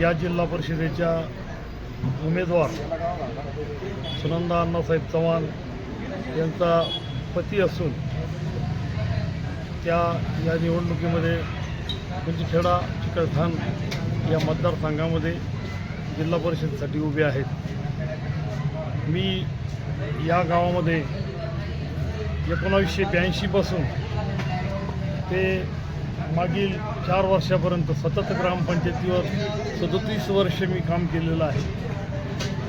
या जिल्हा परिषदेच्या उमेदवार सुनंदा अण्णासाहेब चव्हाण यांचा पती असून त्या या निवडणुकीमध्ये कुंजखेडा चिकलठाण या मतदारसंघामध्ये जिल्हा परिषदेसाठी उभे आहेत. मी या गावामध्ये एकोणावीसशे ब्याऐंशीपासून ते मागील चार वर्षापर्यंत सतत ग्रामपंचायतीवर सदतीस वर्ष मी काम केलेलं आहे.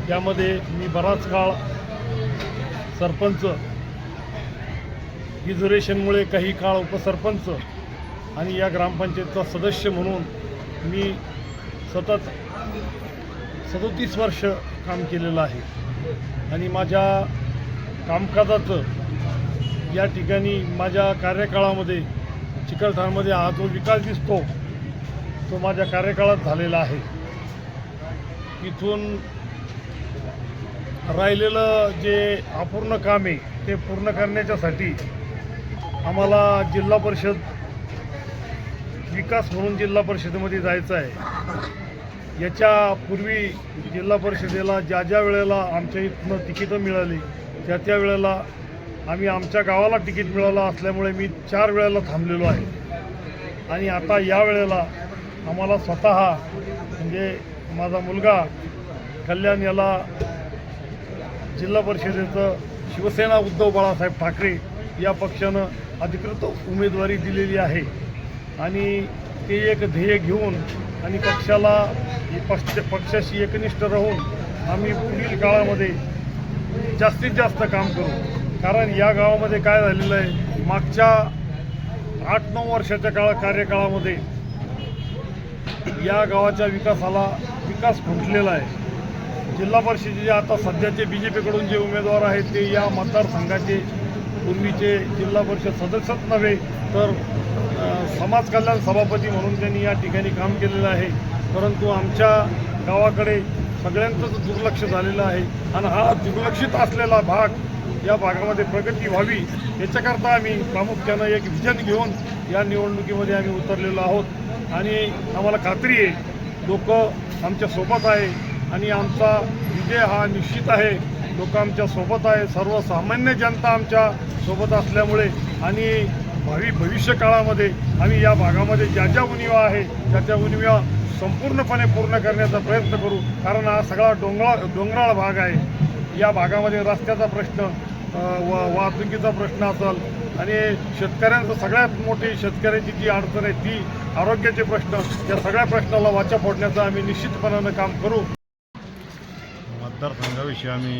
त्यामध्ये मी बराच काळ सरपंच रिझर्वेशनमुळे काही काळ उपसरपंच आणि या ग्रामपंचायतचा सदस्य म्हणून मी सतत सदोतीस वर्ष काम केलेलं आहे. आणि माझ्या कामकाजाचं या ठिकाणी माझ्या कार्यकाळामध्ये चिकलठाणमध्ये हा जो विकास दिसतो तो माझ्या कार्यकाळात झालेला आहे. इथून राहिलेलं जे अपूर्ण काम आहे ते पूर्ण करण्याच्यासाठी आम्हाला जिल्हा परिषद विकास म्हणून जिल्हा परिषदेमध्ये जायचं आहे. याच्यापूर्वी जिल्हा परिषदेला ज्या ज्या वेळेला आमच्या इथनं तिकीटं मिळाली त्या त्या वेळेला आम्ही आमच्या गावाला तिकीट मिळालं असल्यामुळे मी चार वेळेला थांबलेलो आहे. आणि आता या वेळेला आम्हाला स्वतः म्हणजे माझा मुलगा कल्याण याला जिल्हा परिषदेचं शिवसेना उद्धव बाळासाहेब ठाकरे या पक्षानं अधिकृत उमेदवारी दिलेली आहे. आणि ते एक ध्येय घेऊन आणि पक्षाला पक्ष पक्षाशी एकनिष्ठ राहून आम्ही पुढील काळामध्ये जास्तीत जास्त काम करू. कारण या गावामध्ये काय झालेलं आहे? मागच्या आठ नऊ वर्षाच्या काळा कार्यकाळामध्ये या गावाच्या विकासाला विकास खुंटलेला आहे. जिल्हा परिषदेचे आता सध्याचे बी जे पीकडून जे उमेदवार आहेत ते या मतदारसंघाचे पूर्वीचे जिल्हा परिषद सदस्यच नव्हे तर समाज कल्याण सभापती म्हणून त्यांनी या ठिकाणी काम केलेलं आहे. परंतु आमच्या गावाकडे सगळ्यांचंच दुर्लक्ष झालेलं आहे. आणि हा दुर्लक्षित असलेला भाग या भागामध्ये प्रगती व्हावी याच्याकरता आम्ही प्रामुख्यानं एक विजन घेऊन या निवडणुकीमध्ये आम्ही उतरलेलो आहोत. आणि आम्हाला खात्री आहे लोक आमच्यासोबत आहे आणि आमचा विजय हा निश्चित आहे. लोक आमच्यासोबत आहे. सर्वसामान्य जनता आमच्यासोबत असल्यामुळे आणि भावी भविष्य काळामध्ये आम्ही या भागामध्ये ज्या ज्या उणिवा आहे त्या त्या उणिवा संपूर्णपणे पूर्ण करण्याचा प्रयत्न करू. कारण हा सगळा डोंगराळ डोंगराळ भाग आहे. या भागामध्ये रस्त्याचा प्रश्न वा वाहतुकीचा प्रश्न असेल आणि शेतकऱ्यांचं सगळ्यात मोठी शेतकऱ्याची जी अडचण आहे ती आरोग्याचे प्रश्न या सगळ्या प्रश्नाला वाचा फोडण्याचं आम्ही निश्चितपणानं काम करू. मतदारसंघाविषयी आम्ही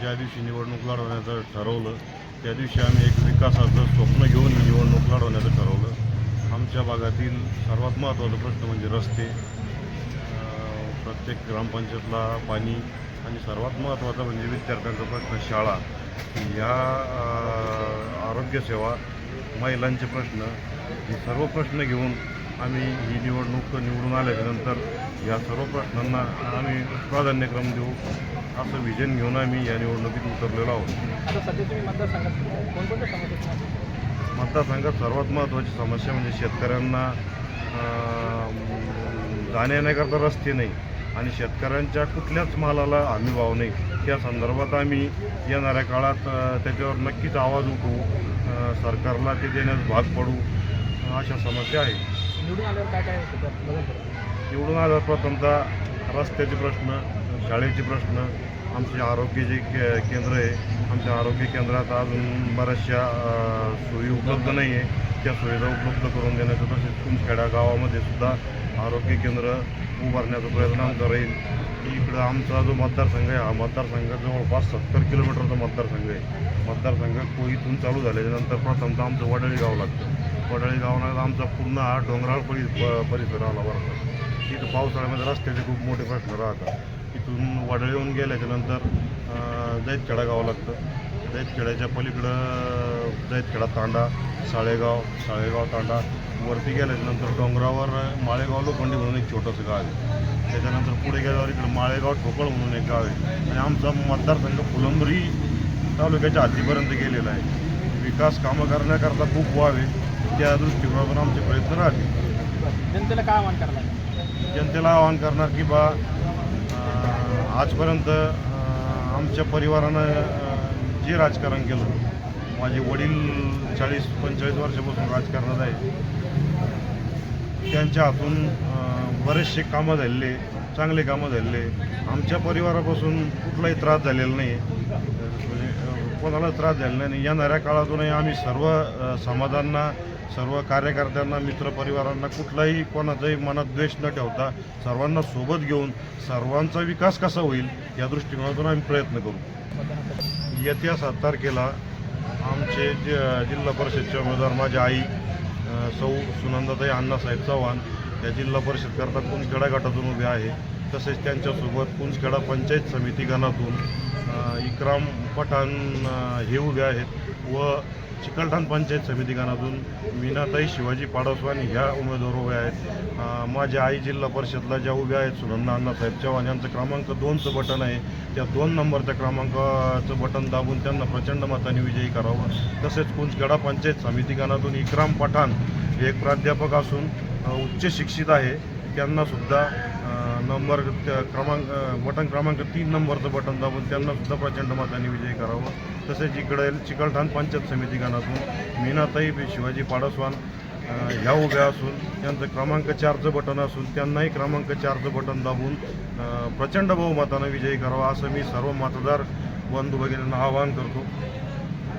ज्या दिवशी निवडणूक लढवण्याचं ठरवलं त्या दिवशी आम्ही एक विकासाचं स्वप्न घेऊन निवडणूक लढवण्याचं ठरवलं. आमच्या भागातील सर्वात महत्त्वाचा प्रश्न म्हणजे रस्ते प्रत्येक ग्रामपंचायतला पाणी आणि सर्वात महत्त्वाचा म्हणजे विद्यार्थ्यांचा प्रश्न शाळा. या आरोग्यसेवा महिलांचे प्रश्न हे सर्व प्रश्न घेऊन आम्ही ही निवडणूक निवडून आल्याच्यानंतर या सर्व प्रश्नांना आम्ही प्राधान्यक्रम देऊ असं विजन घेऊन आम्ही या निवडणुकीत उतरलेलो आहोत. मतदारसंघात सर्वात महत्त्वाची समस्या म्हणजे शेतकऱ्यांना जाण्या येण्याकरता रस्ते नाही आणि शेतकऱ्यांच्या कुठल्याच मालाला हमी भाव नाही. त्या संदर्भात आम्ही येणाऱ्या काळात त्याच्यावर नक्कीच आवाज उठवू सरकारला ते देण्यास भाग पडू अशा समस्या आहेत. निवडून आल्यावर काय काय? निवडून प्रथमतः रस्त्याचे प्रश्न शाळेचे प्रश्न आमचे आरोग्याचे के केंद्र आहे. आमच्या आरोग्य केंद्रात अजून बऱ्याचशा अ, सोयी उपलब्ध नाही आहे त्या सुविधा उपलब्ध करून देण्याचं तसेच खेड्या गावामध्ये सुद्धा आरोग्य केंद्र उभारण्याचा प्रयत्न आमचा राहील. इकडं आमचा जो मतदारसंघ आहे हा मतदारसंघ जवळपास सत्तर किलोमीटरचा मतदारसंघ आहे. मतदारसंघ को इथून चालू झाल्याच्यानंतर प्रथमतः आमचं वडळी गाव लागतं वडळी गावाला आमचा पूर्ण हा डोंगराळ परि प- परिसर आला बरं इथं पावसाळ्यामध्ये रस्त्याचे खूप मोठे प्रश्न राहतात. इथून वडळी येऊन गेल्याच्यानंतर जैतखेडा गावं लागतं. जैतखेड्याच्या पलीकडं जैतखेडा तांडा साळेगाव साळेगाव तांडा. वरती गेल्याच्यानंतर डोंगरावर माळेगाव लोखंडी म्हणून एक छोटंसं गाव आहे. त्याच्यानंतर पुढे गेल्यावर इकडं माळेगाव ठोकळ म्हणून एक गाव आहे. आणि आमचा मतदारसंघ फुलंब्री तालुक्याच्या हद्दीपर्यंत गेलेला आहे. विकास कामं करण्याकरता खूप व्हावे त्या दृष्टिकोनातून आमचे प्रयत्न राहतील. जनतेला काय आव्हान लागेल? जनतेला आवाहन करणार की बा आजपर्यंत आमच्या परिवारानं जे राजकारण केलं माझे वडील चाळीस पंचेचाळीस वर्षापासून राजकारणात आहे त्यांच्या हातून बरेचसे कामं झालेले चांगले कामं झालेले. आमच्या परिवारापासून कुठलाही त्रास झालेला नाही. म्हणजे कोणाला त्रास झालेला नाही. येणाऱ्या काळातूनही आम्ही सर्व समाजांना सर्व कार्यकर्त्यांना मित्रपरिवारांना कुठलाही कोणाचाही मनात द्वेष न ठेवता सर्वांना सोबत घेऊन सर्वांचा विकास कसा होईल या दृष्टिकोनातून आम्ही प्रयत्न करू. येत्या सात तारखेला आमचे जे जिल्हा परिषदचे उमेदवार माझी आई सौ सुनंदाताई अण्णासाहेब चव्हाण या जिल्हा परिषदकरता कुंजखेडा गटातून उभे आहे. तसेच त्यांच्यासोबत कुंजखेडा पंचायत समिती गणातून इक्राम पठाण हे उभे आहेत व चिकलठाण पंचायत समिती गणातून मीनाताई शिवाजी पाडसवान ह्या उमेदवार उभे आहेत. माझ्या आई जिल्हा परिषदला ज्या उभ्या आहेत सुनंदा अण्णासाहेब चव्हाण यांचं क्रमांक दोनचं बटन आहे. त्या दोन नंबरच्या क्रमांकाचं बटन दाबून त्यांना प्रचंड मताने विजयी करावं. तसेच कुंचगडा पंचायत समिती गानातून इक्राम पठाण हे एक प्राध्यापक असून उच्च शिक्षित आहे. त्यांनासुद्धा नंबर त्या क्रमांक बटन क्रमांक तीन नंबरचं बटन दाबून त्यांनासुद्धा प्रचंड मताने विजयी करावं. तसेच इकडे चिकलठाण पंचायत समिती गणातून मीनाताई शिवाजी पाडसवान ह्या उभ्या असून त्यांचं क्रमांक चारचं बटन असून त्यांनाही क्रमांक चारचं बटन दाबून प्रचंड बहुमतानं विजयी करावा असं मी सर्व मतदार बंधू भगिनींना आवाहन करतो.